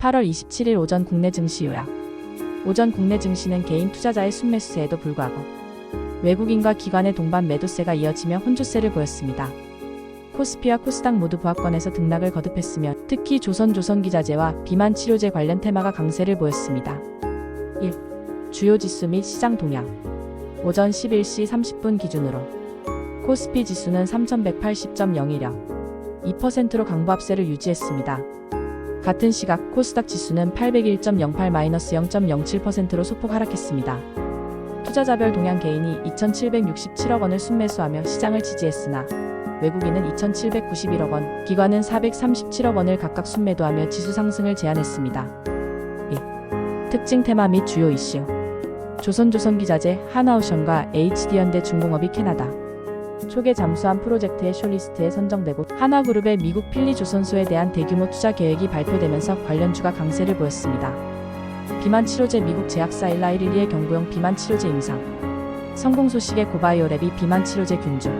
8월 27일 오전 국내 증시 요약. 오전 국내 증시는 개인 투자자의 순매수세에도 불구하고 외국인과 기관의 동반 매도세가 이어지며 혼조세를 보였습니다. 코스피와 코스닥 모두 부합권에서 등락을 거듭했으며 특히 조선 조선기자재와 비만 치료제 관련 테마가 강세를 보였습니다. 1. 주요 지수 및 시장 동향. 오전 11시 30분 기준으로 코스피 지수는 3180.01여 2%로 강보합세를 유지했습니다. 같은 시각 코스닥 지수는 801.08-0.07%로 소폭 하락했습니다. 투자자별 동향 개인이 2,767억 원을 순매수하며 시장을 지지했으나 외국인은 2,791억 원, 기관은 437억 원을 각각 순매도하며 지수 상승을 제안했습니다. 2. 특징 테마 및 주요 이슈 조선조선기자재, 하나오션과 HD현대 중공업이 캐나다 초계 잠수함 프로젝트의 숏리스트에 선정되고 하나그룹의 미국 필리 조선소에 대한 대규모 투자 계획이 발표되면서 관련주가 강세를 보였습니다. 비만 치료제 미국 제약사 일라이릴리의 경구용 비만 치료제 임상 성공 소식에 고바이오랩이 비만 치료제 균주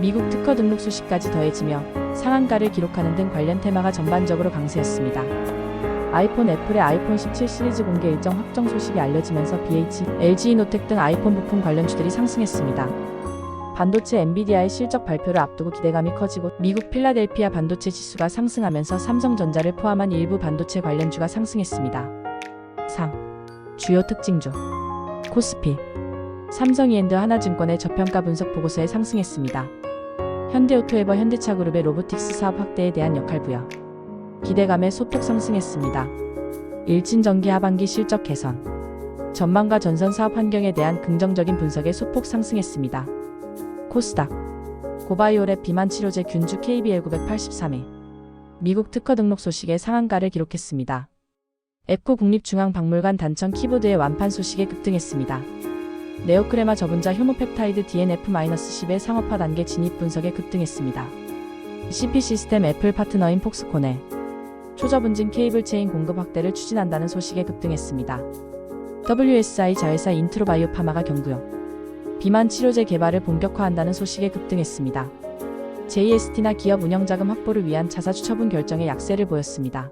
미국 특허 등록 소식까지 더해지며 상한가를 기록하는 등 관련 테마가 전반적으로 강세였습니다. 아이폰 애플의 아이폰 17 시리즈 공개 일정 확정 소식이 알려지면서 BH, LG이노텍 등 아이폰 부품 관련주들이 상승했습니다. 반도체 엔비디아의 실적 발표를 앞두고 기대감이 커지고 미국 필라델피아 반도체 지수가 상승하면서 삼성전자를 포함한 일부 반도체 관련주가 상승했습니다. 3. 주요 특징주 코스피 삼성이엔드 하나증권의 저평가 분석 보고서에 상승했습니다. 현대오토에버 현대차그룹의 로보틱스 사업 확대에 대한 역할 부여 기대감에 소폭 상승했습니다. 일진전기 하반기 실적 개선 전망과 전선 사업 환경에 대한 긍정적인 분석에 소폭 상승했습니다. 코스닥 고바이오랩 비만 치료제 균주 KBL 983일 미국 특허 등록 소식에 상한가를 기록했습니다. 앱코 국립중앙박물관 단청 키보드의 완판 소식에 급등했습니다. 네오크레마 저분자 효모펩타이드 DNF-10의 상업화 단계 진입 분석에 급등했습니다. CP 시스템 애플 파트너인 폭스콘의 초저분진 케이블 체인 공급 확대를 추진한다는 소식에 급등했습니다. WSI 자회사 인트로바이오파마가 경구용 비만 치료제 개발을 본격화한다는 소식에 급등했습니다. JST나 기업 운영자금 확보를 위한 자사주 처분 결정에 약세를 보였습니다.